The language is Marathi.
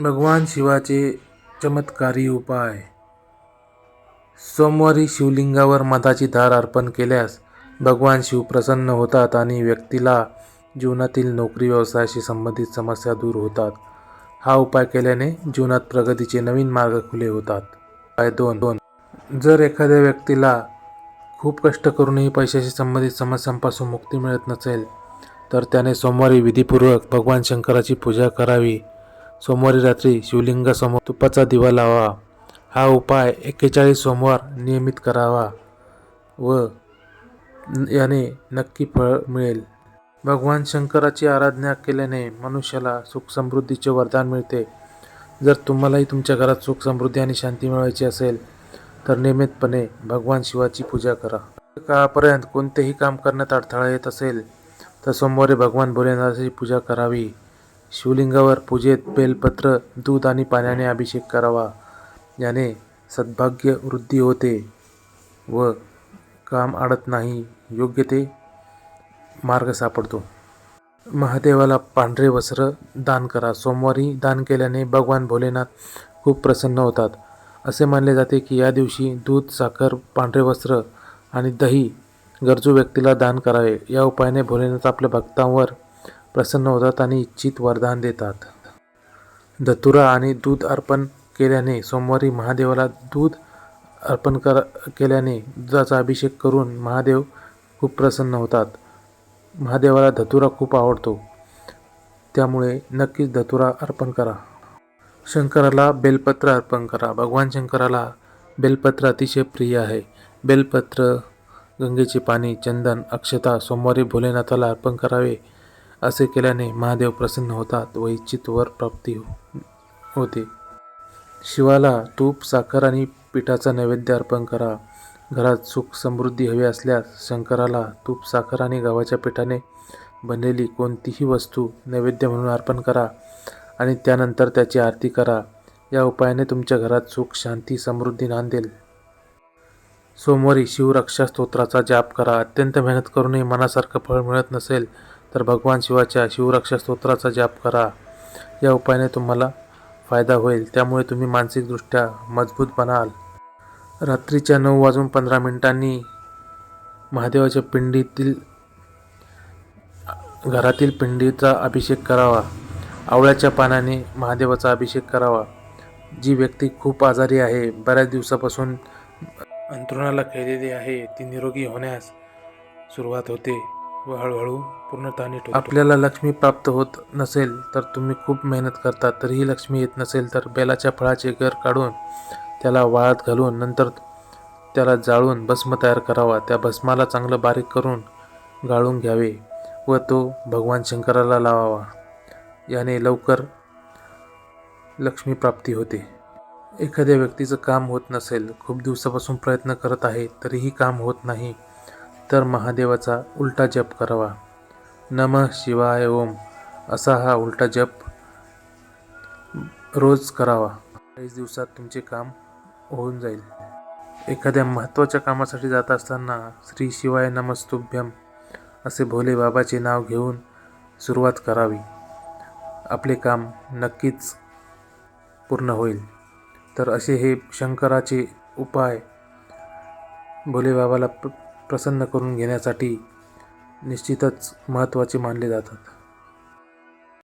भगवान शिवाचे चमत्कारी उपाय. सोमवारी शिवलिंगावर मधाची धार अर्पण केल्यास भगवान शिव प्रसन्न होतात आणि व्यक्तीला जीवनातील नोकरी व्यवसायाशी संबंधित समस्या दूर होतात. हा उपाय केल्याने जीवनात प्रगतीचे नवीन मार्ग खुले होतात. उपाय दोन. दोन जर एखाद्या व्यक्तीला खूप कष्ट करूनही पैशाशी संबंधित समस्यांपासून मुक्ती मिळत नसेल तर त्याने सोमवारी विधीपूर्वक भगवान शंकराची पूजा करावी. सोमवारी रात्री शिवलिंगासमोर तुपाचा दिवा लावा. हा उपाय एक्केचाळीस सोमवार नियमित करावा व याने नक्की फळ मिळेल. भगवान शंकराची आराधना केल्याने मनुष्याला सुख समृद्धीचे वरदान मिळते. जर तुम्हालाही तुमच्या घरात सुख समृद्धी आणि शांती मिळवायची असेल तर नियमितपणे भगवान शिवाची पूजा करा. काळापर्यंत कोणतेही काम करण्यात अडथळा येत असेल तर सोमवारी भगवान भोलेनाथाची पूजा करावी. शिवलिंगावर पूजेत बेलपत्र दूध आणि पाण्याने अभिषेक करावा. याने सद्भाग्य वृद्धी होते व काम अडत नाही योग्य ते मार्ग सापडतो. महादेवाला पांढरे वस्त्र दान करा. सोमवारी दान केल्याने भगवान भोलेनाथ खूप प्रसन्न होतात. असे मानले जाते की या दिवशी दूध साखर पांढरे वस्त्र आणि दही गरजू व्यक्तीला दान करावे. या उपायाने भोलेनाथ आपल्या भक्तांवर प्रसन्न होतात आणि इच्छित वरदान देतात. धतुरा आणि दूध अर्पण केल्याने सोमवारी महादेवाला दूध अर्पण कर केल्याने दुधाचा अभिषेक करून महादेव खूप प्रसन्न होतात. महादेवाला धतुरा खूप आवडतो. त्यामुळे नक्कीच धतुरा अर्पण करा. शंकराला बेलपत्र अर्पण करा. भगवान शंकराला बेलपत्र अतिशय प्रिय आहे. बेलपत्र गंगेचे पाणी चंदन अक्षता सोमवारी भोलेनाथाला अर्पण करावे. असे केल्याने महादेव प्रसन्न होतात व इच्छित वर प्राप्ती हो- होते. शिवाला तूप साखर आणि पिठाचा नैवेद्य अर्पण करा. घरात सुख समृद्धी हवी असल्यास शंकराला तूप साखर आणि गव्हाच्या पिठाने बनलेली कोणतीही वस्तू नैवेद्य म्हणून अर्पण करा आणि त्यानंतर त्याची आरती करा. या उपायाने तुमच्या घरात सुख शांती समृद्धी नांदेल. सोमवारी शिवरक्षा स्तोत्राचा जाप करा. अत्यंत मेहनत करूनही मनासारखं फळ मिळत नसेल तर भगवान शिवाच्या शिवरक्षा स्तोत्राचा जाप करा. या उपायाने तुम्हाला फायदा होईल. त्यामुळे तुम्ही मानसिकदृष्ट्या मजबूत बनाल. रात्रीच्या नऊ वाजून पंधरा मिनिटांनी महादेवाच्या पिंडीतील घरातील पिंडीचा अभिषेक करावा. आवळ्याच्या पानाने महादेवाचा अभिषेक करावा. जी व्यक्ती खूप आजारी आहे बऱ्याच दिवसापासून अंथरुणाला खेळलेली आहे ती निरोगी होण्यास सुरुवात होते. व हळूहळू पूर्णतः नीट आपल्याला लक्ष्मी प्राप्त होत नसेल तर तुम्ही खूप मेहनत करता तरीही लक्ष्मी येत नसेल तर बेलाच्या फळाचे गर काढून त्याला वाळत घालून नंतर त्याला जाळून भस्म तयार करावा. त्या भस्माला चांगलं बारीक करून गाळून घ्यावे व तो भगवान शंकराला लावावा. याने लवकर लक्ष्मी प्राप्ती होते. एखाद्या व्यक्तीचं काम होत नसेल खूप दिवसापासून प्रयत्न करत आहे तरीही काम होत नाही. तर महादेवाचा उलटा जप करावा. नम शिवाय ओम असा हा उलटा जप रोज करावा. चाळीस दिवसात तुमचे काम होऊन जाईल. एखाद्या महत्त्वाच्या कामासाठी जात असताना श्री शिवाय नमस्तुभ्यम असे भोले बाबाचे नाव घेऊन सुरुवात करावी. आपले काम नक्कीच पूर्ण होईल. तर असे हे शंकराचे उपाय भोले बाबाला प्रसन्न करून घेण्यासाठी निश्चितच महत्त्वाचे मानले जातात.